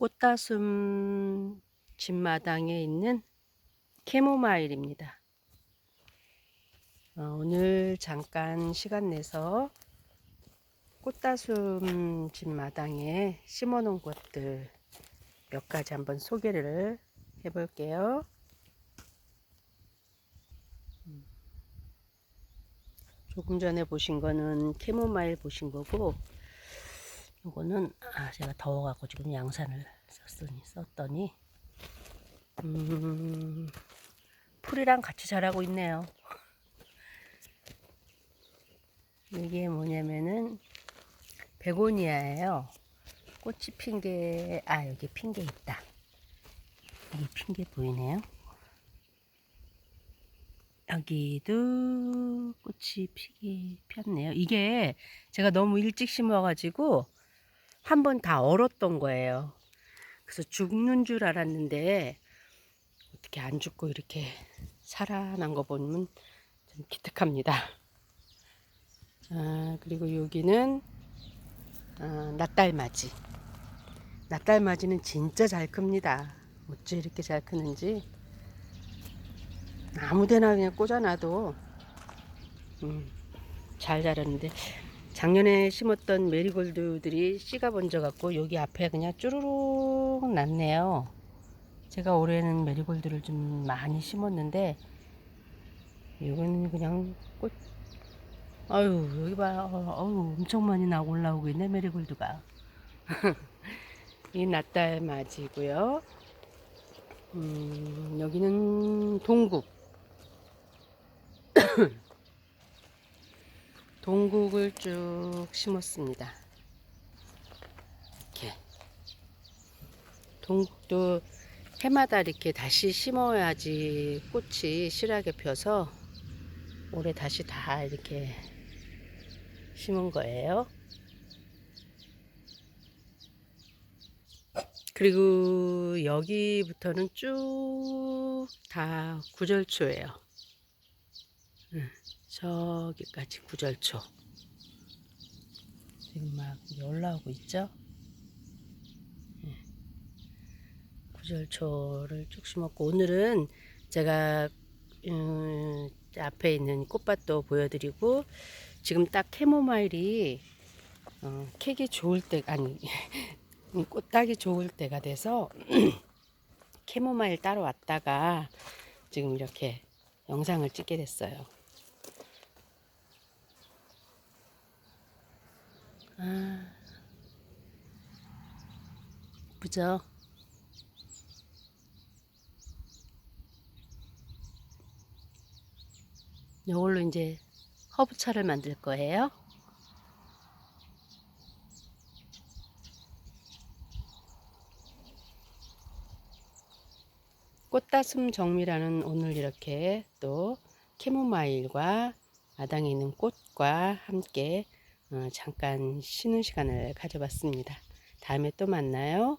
꽃다슴 집마당에 있는 캐모마일입니다. 어, 오늘 잠깐 시간 내서 꽃다슴 집마당에 심어 놓은 것들 몇 가지 한번 소개를 해 볼게요. 음. 조금 전에 보신 거는 캐모마일 보신 거고 요거는 아 제가 더워갖고 지금 양산을 썼더니 썼더니 음 풀이랑 같이 자라고 있네요. 이게 뭐냐면은 베고니아예요. 꽃이 핀 게, 아, 여기 핀 게 있다. 여기 핀 게 보이네요. 여기도 꽃이 피기 폈네요. 이게 제가 너무 일찍 심어가지고 한 번 다 얼었던 거예요. 그래서 죽는 줄 알았는데 어떻게 안 죽고 이렇게 살아난 거 보면 좀 기특합니다. 아, 그리고 여기는 아, 낫달맞이. 낫달맞이는 진짜 잘 큽니다. 어째 이렇게 잘 크는지. 아무데나 그냥 꽂아놔도 음, 잘 자랐는데 작년에 심었던 메리골드들이 씨가 번져 갖고 여기 앞에 그냥 쭈루룩 났네요. 제가 올해는 메리골드를 좀 많이 심었는데 이건 그냥 꽃. 아유 여기 봐. 어우 엄청 많이 나 올라오고 있네 메리골드가. 이 낫달 맞이고요. 음, 여기는 동국 동국을 쭉 심었습니다 이렇게 동국도 해마다 이렇게 다시 심어야지 꽃이 실하게 펴서 올해 다시 다 이렇게 심은 거예요. 그리고 여기부터는 쭉 다 구절초예요. 응, 저기까지 구절초. 지금 막 올라오고 있죠? 응. 구절초를 쭉 심었고 오늘은 제가 음, 앞에 있는 꽃밭도 보여드리고 지금 딱 캐모마일이 어, 캐기 좋을 때 아니 꽃 따기 좋을 때가 돼서 캐모마일 따러 왔다가 지금 이렇게 영상을 찍게 됐어요. 아, 예쁘죠? 이걸로 이제 허브차를 만들 거예요. 꽃다슴 정미라는 오늘 이렇게 또 캐모마일과 마당에 있는 꽃과 함께 어, 잠깐 쉬는 시간을 가져봤습니다. 다음에 또 만나요.